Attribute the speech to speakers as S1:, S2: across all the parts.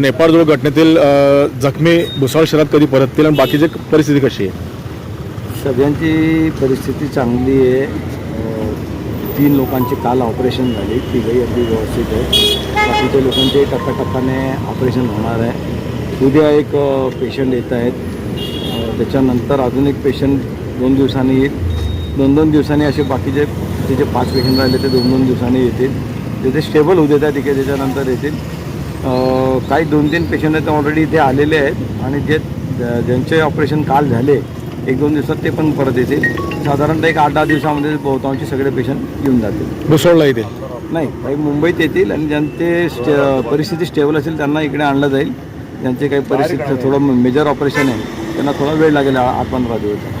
S1: नेपाळजवळ घटनेतील जखमी भुसावळ शहरात कधी परततील आणि बाकीची परिस्थिती कशी आहे?
S2: सगळ्यांची परिस्थिती चांगली आहे. तीन लोकांची काल ऑपरेशन झाली. तिघही अगदी व्यवस्थित आहे बाकीच्या लोकांचे टप्प्याटप्प्याने ऑपरेशन होणार आहे. उद्या एक पेशंट येत आहेत. त्याच्यानंतर अजून एक पेशंट दोन दिवसांनी येईल. दोन दोन दिवसांनी असे बाकीचे तिचे जे पाच पेशंट राहिले ते दोन दोन दिवसांनी येतील. तिथे स्टेबल होऊ देतात तिथे त्याच्यानंतर येतील. काही दोन तीन पेशंट आहेत ऑलरेडी इथे आलेले आहेत. आणि जे ज्या- ज्यांचे ऑपरेशन काल झाले एक दोन दिवसात ते पण परत येतील. साधारणतः एक आठ दहा दिवसामध्ये बहुतांशी सगळे पेशंट येऊन जातील.
S1: भुसावळला इथे?
S2: नाही काही मुंबईत येतील आणि ज्यांचे स्टे परिस्थिती स्टेबल असेल त्यांना इकडे आणलं जाईल. ज्यांचे काही परिस्थिती थोडं मेजर ऑपरेशन आहे त्यांना थोडा वेळ लागेल आठ पंधरा दिवस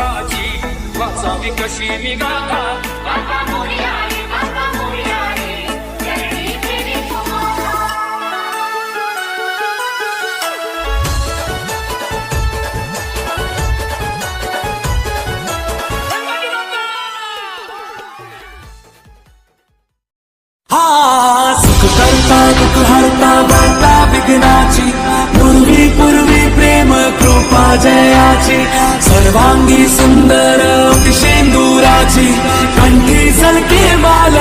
S3: जगाची वाचावी कशी मी गाथा.
S4: पाजयाची सर्वांगी सुंदर शेंदुराची कंठी सलके बाल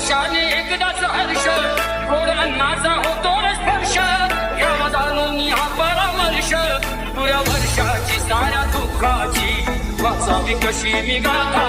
S3: वर्षाने एकदाच हर्ष गोड अन्नाचा होतो स्पर्श घ्यावा जाणून हा परामर्श तुया वर्षाची साऱ्या दुःखाची. वाचावी कशी मी गाथा